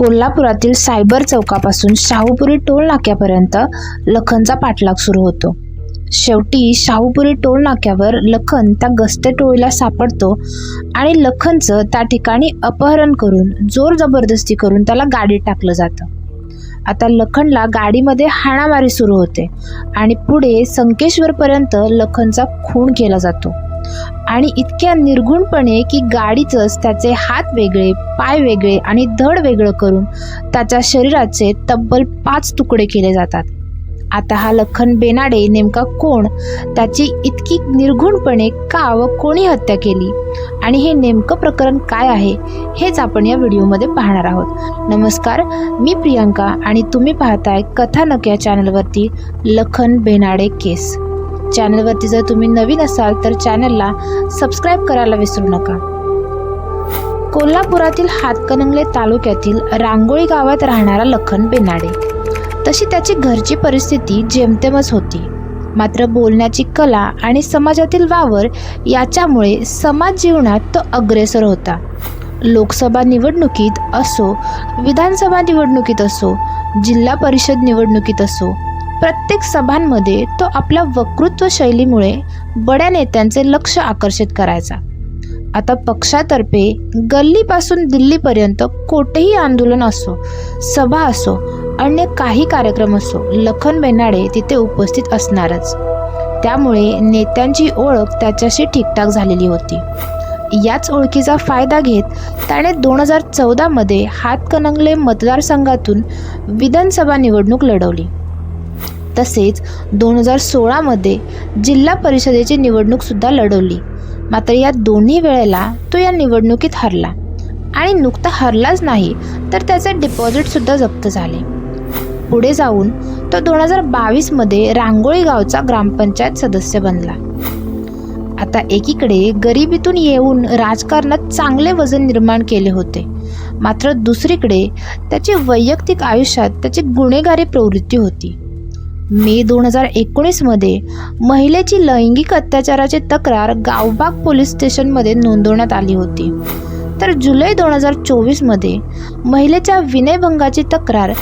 कोल्हापुरातील सायबर चौकापासून शाहूपुरी टोल नाक्यापर्यंत लखनचा पाठलाग सुरू होतो. शेवटी शाहूपुरी टोल नाक्यावर लखन त्या गस्ते टोळीला सापडतो आणि लखनचं त्या ठिकाणी अपहरण करून जोर जबरदस्ती करून त्याला गाडीत टाकलं जातं. आता लखनला गाडीमध्ये हाणामारी सुरू होते आणि पुढे संकेश्वरपर्यंत लखनचा खून केला जातो. आणि इतक्या निर्गुणपणे की गाडीचंच त्याचे हात वेगळे पाय वेगळे आणि धड वेगळं करून त्याच्या शरीराचे तब्बल पाच तुकडे केले जातात. आता हा लखन बेनाडे नेमका कोण? त्याची इतकी निर्घुणपणे का व कोणी हत्या केली? आणि हे नेमकं प्रकरण काय आहे हेच आपण या व्हिडिओमध्ये पाहणार आहोत. नमस्कार मी प्रियांका आणि तुम्ही पाहताय कथानक या चॅनलवरती लखन बेनाडे केस. चॅनलवरती जर तुम्ही नवीन असाल तर चॅनलला सबस्क्राईब करायला विसरू नका. कोल्हापुरातील हातकणंगले तालुक्यातील रांगोळी गावात राहणारा लखन बेनाडे. तशी त्याची घरची परिस्थिती जेमतेमच होती. मात्र बोलण्याची कला आणि समाजातील वावर याच्यामुळे समाज जीवनात तो अग्रेसर होता. लोकसभा निवडणुकीत असो विधानसभा निवडणुकीत असो जिल्हा परिषद निवडणुकीत असो प्रत्येक सभांमध्ये तो आपल्या वक्तृत्व शैलीमुळे बड्या नेत्यांचे लक्ष आकर्षित करायचा. आता पक्षातर्फे गल्लीपासून दिल्लीपर्यंत कोठेही आंदोलन असो सभा असो अन्य काही कार्यक्रम असो लखन बेनाडे तिथे उपस्थित असणारच. त्यामुळे नेत्यांची ओळख त्याच्याशी ठीकठाक झालेली होती. याच ओळखीचा फायदा घेत त्याने दोन हजार चौदामध्ये हातकणंगले मतदारसंघातून विधानसभा निवडणूक लढवली. तसेच दोन हजार सोळामध्ये जिल्हा परिषदेची निवडणूकसुद्धा लढवली. मात्र या दोन्ही वेळेला तो या निवडणुकीत हरला. आणि नुकता हरलाच नाही तर त्याचे डिपॉझिटसुद्धा जप्त झाले. पुढे जाऊन तो दोन हजार बावीसमध्ये रांगोळी गावचा ग्रामपंचायत सदस्य बनला. आता एकीकडे गरिबीतून येऊन राजकारणात चांगले वजन निर्माण केले होते. मात्र दुसरीकडे त्याची वैयक्तिक आयुष्यात त्याची गुन्हेगारी प्रवृत्ती होती. मे दोन हजार एकोणीसमध्ये महिलेची लैंगिक अत्याचाराची तक्रार गावबाग पोलीस स्टेशनमध्ये नोंदवण्यात आली होती. तर जुलै दोन हजार चोवीसमध्ये महिलेच्या विनयभंगाची तक्रार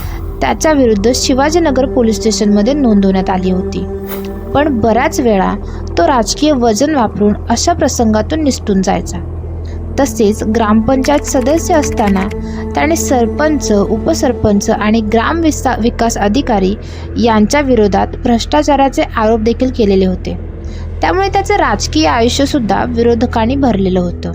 त्याच्या विरुद्ध शिवाजीनगर पोलीस स्टेशनमध्ये नोंदवण्यात आली होती. पण बऱ्याच वेळा तो राजकीय वजन वापरून अशा प्रसंगातून निसटून जायचा. तसेच ग्रामपंचायत सदस्य असताना त्याने सरपंच उपसरपंच आणि ग्राम विसा विकास अधिकारी यांच्या विरोधात भ्रष्टाचाराचे आरोप देखील केलेले होते. त्यामुळे त्याचं राजकीय आयुष्यसुद्धा विरोधकांनी भरलेलं होतं.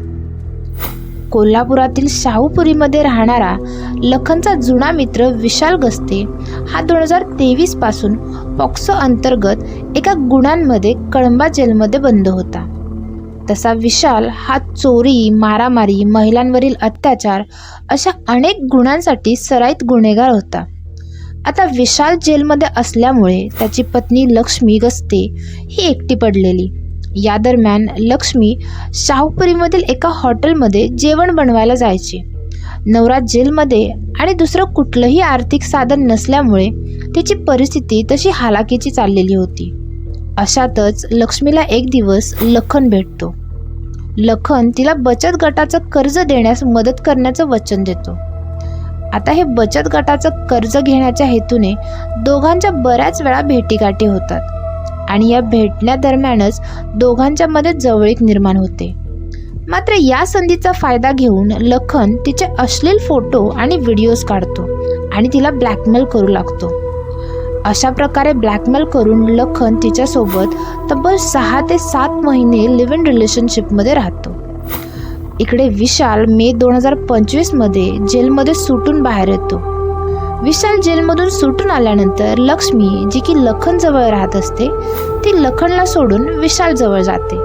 कोल्हापुरातील शाहूपुरीमध्ये राहणारा लखनचा जुना मित्र विशाल गस्ते हा दोन हजार तेवीसपासून पॉक्सो अंतर्गत एका गुणांमध्ये कळंबा जेलमध्ये बंद होता. तसा विशाल हा चोरी मारामारी महिलांवरील अत्याचार अशा अनेक गुणांसाठी सराईत गुन्हेगार होता. आता विशाल जेलमध्ये असल्यामुळे त्याची पत्नी लक्ष्मी गस्ते ही एकटी पडलेली. या दरम्यान लक्ष्मी शाहूपुरीमधील एका हॉटेलमध्ये जेवण बनवायला जायची. नवरा जेलमध्ये आणि दुसरं कुठलंही आर्थिक साधन नसल्यामुळे तिची परिस्थिती तशी हालाकीची चाललेली होती. अशातच लक्ष्मीला एक दिवस लखन भेटतो. लखन तिला बचत गटाचं कर्ज देण्यास मदत करण्याचं वचन देतो. आता हे बचत गटाचं कर्ज घेण्याच्या हेतूने दोघांच्या बऱ्याच वेळा भेटीगाठी होतात आणि या भेटण्यादरम्यानच दोघांच्या मध्ये जवळीक निर्माण होते. मात्र या संधीचा फायदा घेऊन लखन तिचे अश्लील फोटो आणि व्हिडिओज काढतो आणि तिला ब्लॅकमेल करू लागतो. अशा प्रकारे ब्लॅकमेल करून लखन तिच्यासोबत तब्बल सहा ते सात महिने लिव्ह इन रिलेशनशिपमध्ये राहतो. इकडे विशाल मे दोन हजार पंचवीसमध्ये जेलमध्ये सुटून बाहेर येतो. विशाल जेलमधून सुटून आल्यानंतर लक्ष्मी जी की लखन जवळ राहत असते ती लखनला सोडून विशाल जवळ जाते.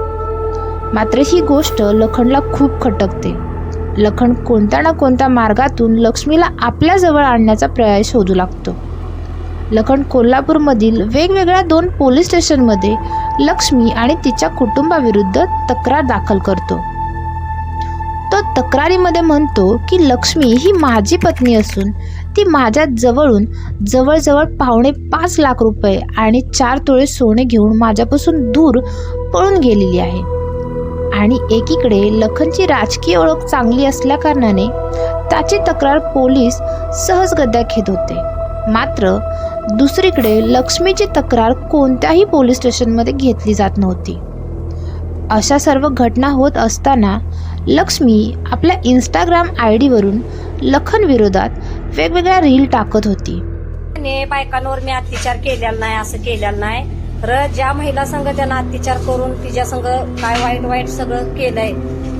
मात्र ही गोष्ट लखनला खूप खटकते. लखन कोणत्या ना कोणत्या मार्गातून लक्ष्मीला आपल्याजवळ आणण्याचा प्रयास शोधू लागतो. लखन कोल्हापूरमधील वेगवेगळ्या दोन पोलीस स्टेशनमध्ये लक्ष्मी आणि तिच्या कुटुंबाविरुद्ध तक्रार दाखल करतो. तो तक्रारीमध्ये म्हणतो की लक्ष्मी ही माझी पत्नी असून ती माझ्या जवळून जवळजवळ पावणे पाच लाख रुपये आणि चार तोळे सोने घेऊन माझ्यापासून दूर पळून गेलेली आहे. आणि एकीकडे लखनची राजकीय ओळख चांगली असल्याकारणाने त्याची तक्रार पोलीस सहज गद्या घेत होते. मात्र दुसरीकडे लक्ष्मीची तक्रार कोणत्याही पोलीस स्टेशनमध्ये घेतली जात नव्हती. अशा सर्व घटना होत असताना लक्ष्मी आपल्या इंस्टाग्राम आय डीवरून लखनविरोधात वेगवेगळ्या रील टाकत होती. ने बायकांवर मी अत्याचार केलेला नाही असं केलेलं नाही. तर ज्या महिला संघ त्यांना अत्याचार करून तिच्या संघ काय वाईट वाईट सगळं केलंय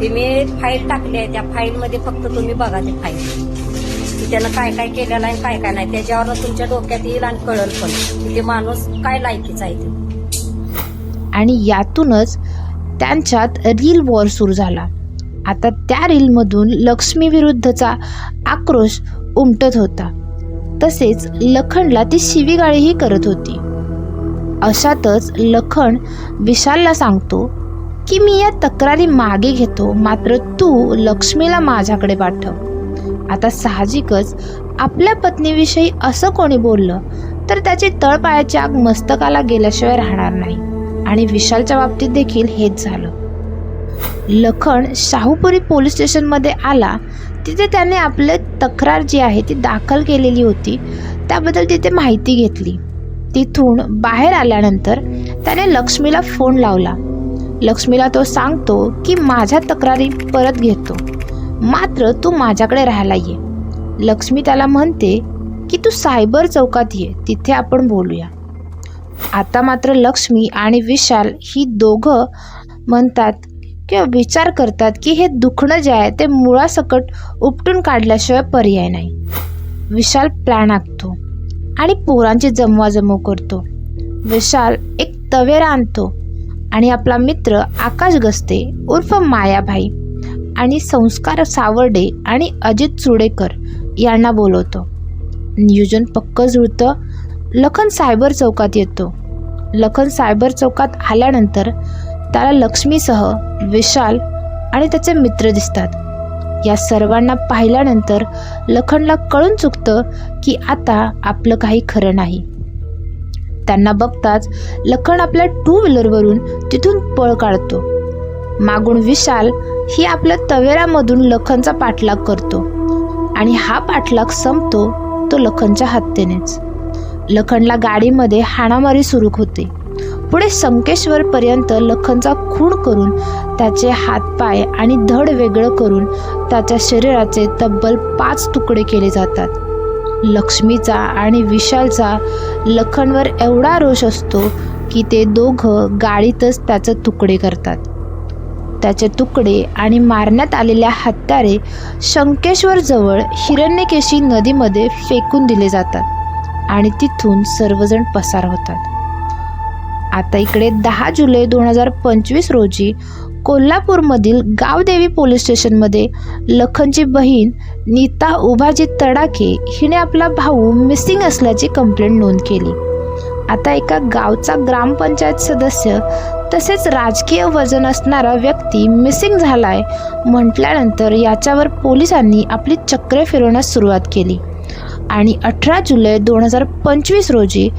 ते मी फाईल टाकली आहे. त्या फाईल मध्ये फक्त तुम्ही बघा ते फाईल त्यानं काय काय केलेलं आहे काय काय नाही. त्याच्यावर तुमच्या डोक्यात येईल आणि कळल पण ते माणूस काय लायकीचा आहे ते. आणि यातूनच त्यांच्यात रील वॉर सुरू झाला. आता त्या रीलमधून लक्ष्मी विरुद्धचा आक्रोश उमटत होता. तसेच लखनला ती शिवीगाळीही करत होती. अशातच लखन विशालला सांगतो की मी या तक्रारी मागे घेतो मात्र तू लक्ष्मीला माझ्याकडे पाठव. आता साहजिकच आपल्या पत्नीविषयी असं कोणी बोललं तर त्याची तळपायाची आग मस्तकाला गेल्याशिवाय राहणार नाही. आणि विशालच्या बाबतीत देखील हेच झालं. लखन शाहूपुरी पोलीस स्टेशनमध्ये आला. तिथे त्याने आपले तक्रार जी आहे ती दाखल केलेली होती त्याबद्दल तिथे माहिती घेतली. तिथून बाहेर आल्यानंतर त्याने लक्ष्मीला फोन लावला. लक्ष्मीला तो सांगतो की माझ्या तक्रारी परत घेतो. मात्र तू माझ्याकडे राहायला ये. लक्ष्मी त्याला म्हणते की तू सायबर चौकात ये तिथे आपण बोलूया. आता मात्र लक्ष्मी आणि विशाल ही दोघं म्हणतात किंवा विचार करतात की हे दुखणं जे आहे ते मुळासकट उपटून काढल्याशिवाय पर्याय नाही. विशाल प्लॅन आखतो आणि पोरांची जमवाजमव करतो. विशाल एक तवेरा आणतो आणि आपला मित्र आकाश गस्ते उर्फ मायाभाई आणि संस्कार सावर्डे आणि अजित चुडेकर यांना बोलवतो. नियोजन पक्क जुळतं. लखन सायबर चौकात येतो. लखन सायबर चौकात आल्यानंतर त्याला लक्ष्मीसह विशाल आणि त्याचे मित्र दिसतात. या सर्वांना पाहिल्यानंतर लखनला कळून चुकतं की आता आपलं काही खरं नाही. त्यांना बघताच लखन आपल्या टू व्हीलरवरून तिथून पळ काढतो. मागून विशाल ही आपल्या तवेरामधून लखनचा पाठलाग करतो. आणि हा पाठलाग संपतो तो लखनच्या हत्येनेच. लखनला गाडीमध्ये हाणामारी सुरू होते. पुढे संकेश्वरपर्यंत लखनचा खून करून त्याचे हातपाय आणि धड वेगळं करून त्याच्या शरीराचे तब्बल पाच तुकडे केले जातात. लक्ष्मीचा आणि विशालचा लखनवर एवढा रोष असतो की ते दोघं गाडीतच त्याचं तुकडे करतात. त्याचे तुकडे आणि मारण्यात आलेल्या हत्यारे शंकेश्वरजवळ हिरण्यकेशी नदीमध्ये फेकून दिले जातात आणि तिथून सर्वजण पसार होतात. आता इकडे दहा जुलै दोन हजार पंचवीस रोजी कोल्हापूरमधील गावदेवी पोलीस स्टेशनमध्ये लखनची बहीण नीता उभाजी तडाखे हिने आपला भाऊ मिसिंग असल्याची कंप्लेंट नोंद केली. आता एका गावचा ग्रामपंचायत सदस्य तसेच राजकीय वजन असणारा व्यक्ती मिसिंग झालाय म्हटल्यानंतर याच्यावर पोलिसांनी आपली चक्रे फिरवण्यास सुरुवात केली. आणि अठरा जुलै दोन हजार पंचवीस रोजी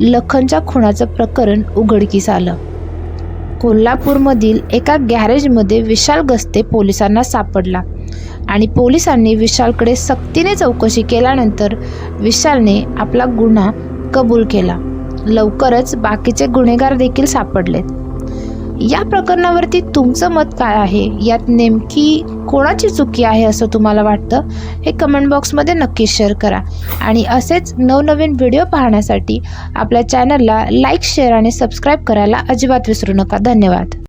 लखनच्या खुनाचं प्रकरण उघडकीस आलं. कोल्हापूरमधील एका गॅरेजमध्ये विशाल गस्ते पोलिसांना सापडला आणि पोलिसांनी विशालकडे सक्तीने चौकशी केल्यानंतर विशालने आपला गुन्हा कबूल केला. लवकरच बाकीचे गुन्हेगार देखील सापडलेत. या प्रकरणावरती तुमचं मत काय आहे? यात नेमकी कोणाची चुकी आहे असं तुम्हाला वाटतं? हे कमेंट बॉक्समध्ये नक्कीच शेअर करा. आणि असेच नवनवीन व्हिडिओ पाहण्यासाठी आपल्या चॅनलला लाईक शेअर आणि सबस्क्राईब करायला अजिबात विसरू नका. धन्यवाद.